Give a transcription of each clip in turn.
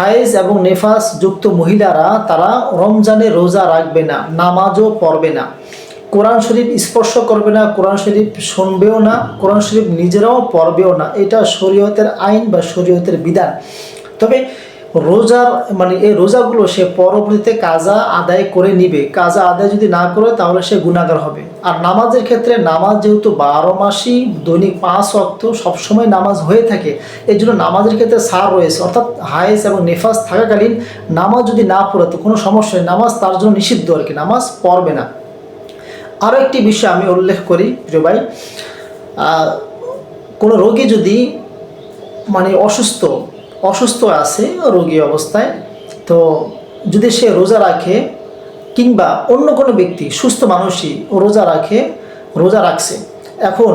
হায়েজ এবং নেফাস যুক্ত মহিলারা, তারা রমজানে রোজা রাখবে না, নামাজও পড়বে না। কোরআন শরীফ স্পর্শ করবে না, কোরআন শরীফ শুনবেও না, কোরআন শরীফ নিজেরাও পড়বেও না। এটা শরীয়তের আইন বা শরীয়তের বিধান। তবে রোজার মানে এই রোজাগুলো সে পরবর্তীতে কাজা আদায় করে নিবে। কাজা আদায় যদি না করে, তাহলে সে গুণাগার হবে। আর নামাজের ক্ষেত্রে নামাজ যেহেতু বারো মাসই দৈনিক পাঁচ অক্ত সবসময় নামাজ হয়ে থাকে এই জন্য নামাজের ক্ষেত্রে সার রয়েছে। অর্থাৎ হায়েস এবং নেফাস থাকাকালীন নামাজ যদি না পড়ে, তো কোনো সমস্যা নেই। নামাজ তার জন্য নিষিদ্ধ আর কি, নামাজ পড়বে না। আরও একটি বিষয় আমি উল্লেখ করি, প্রিয় ভাই। কোনো রোগী যদি মানে অসুস্থ অসুস্থ আছে, রোগী অবস্থায়, তো যদি সে রোজা রাখে কিংবা অন্য কোনো ব্যক্তি, সুস্থ মানুষই রোজা রাখে, রোজা রাখছে, এখন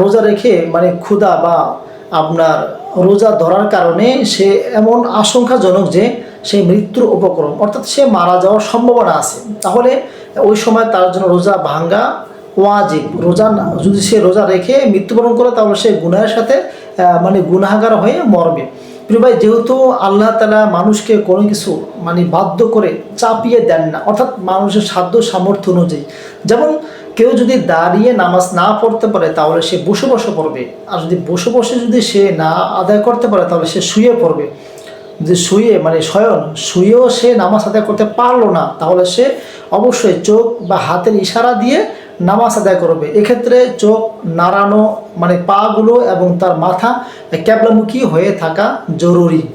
রোজা রেখে মানে ক্ষুধা বা আপনার রোজা ধরার কারণে সে এমন আশঙ্কাজনক যে সেই মৃত্যুর উপক্রম, অর্থাৎ সে মারা যাওয়ার সম্ভাবনা আছে। তাহলে ওই সময় তার জন্য রোজা ভাঙ্গা ওয়াজিব। রোজা যদি সে রোজা রেখে মৃত্যুবরণ করে তাহলে সে গুনাহের সাথে মানে গুনাহাগার হয়ে মরবে। প্রিয় ভাই, যেহেতু আল্লাহ তালা মানুষকে কোনো কিছু মানে বাধ্য করে চাপিয়ে দেন না, অর্থাৎ মানুষের সাধ্য সামর্থ্য অনুযায়ী। যেমন কেউ যদি দাঁড়িয়ে নামাজ না পড়তে পারে, তাহলে সে বসে বসে পড়বে। আর যদি বসে বসে যদি সে না আদায় করতে পারে, তাহলে সে শুয়ে পড়বে। যে শুয়ে মানে শয়ন, শুয়েও সে নামাজ আদায় করতে পারল না, তাহলে সে অবশ্যই চোখ বা হাতের ইশারা দিয়ে নামাজ আদায় করবে। এক্ষেত্রে চোখ নাড়ানো মানে পাগুলো এবং তার মাথা ক্যাবলামুখী হয়ে থাকা জরুরি।